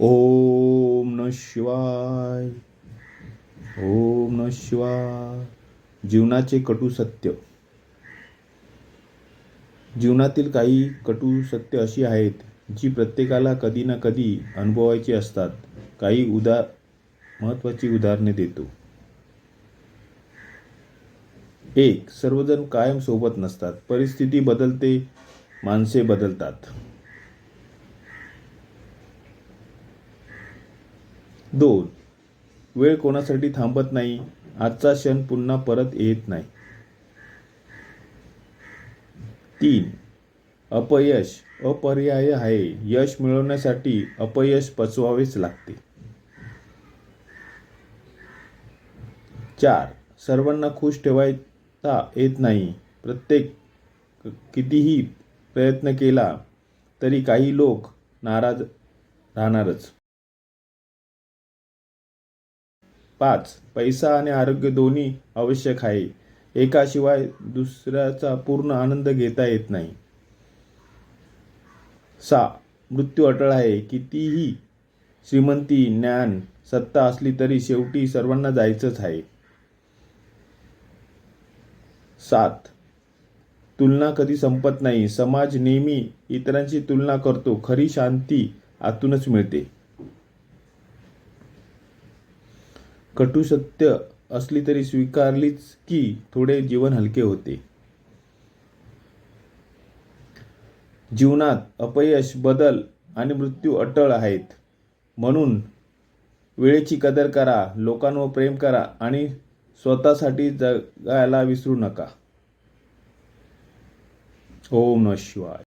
ओम न शिवाय. ओम न शिवाय. जीवनाचे कटू सत्य. जीवनातील काही कटू सत्य अशी आहेत जी प्रत्येकाला कधी ना कधी अनुभवायची असतात. काही उदा महत्त्वाची उदाहरणे देतो. एक सर्वजण कायम सोबत नसतात. परिस्थिती बदलते माणसे बदलतात. दोन. वेळ कोणासाठी थांबत नाही आजचा क्षण पुन्हा परत येत नाही. तीन. अपयश अपर्याय आहे. यश मिळवण्यासाठी अपयश पचवावेच लागते. चार. सर्वांना खुश ठेवायता येत नाही. प्रत्येक कितीही प्रयत्न केला तरी काही लोक नाराज राहणारच. पाच. पैसा आणि आरोग्य दोन्ही आवश्यक आहे. एकाशिवाय दुसऱ्याचा पूर्ण आनंद घेता येत नाही. सा. मृत्यू अटळ आहे. कितीही श्रीमंती ज्ञान सत्ता असली तरी शेवटी सर्वांना जायचंच आहे. सात. तुलना कधी संपत नाही. समाज नेहमी इतरांची तुलना करतो. खरी शांती आतूनच मिळते. कटू सत्य असली तरी स्वीकारलीच की थोडे जीवन हलके होते. जीवनात अपयश बदल आणि मृत्यू अटळ आहेत. म्हणून वेळेची कदर करा लोकांवर प्रेम करा आणि स्वतःसाठी जगायला विसरू नका. ओम नमः शिवाय.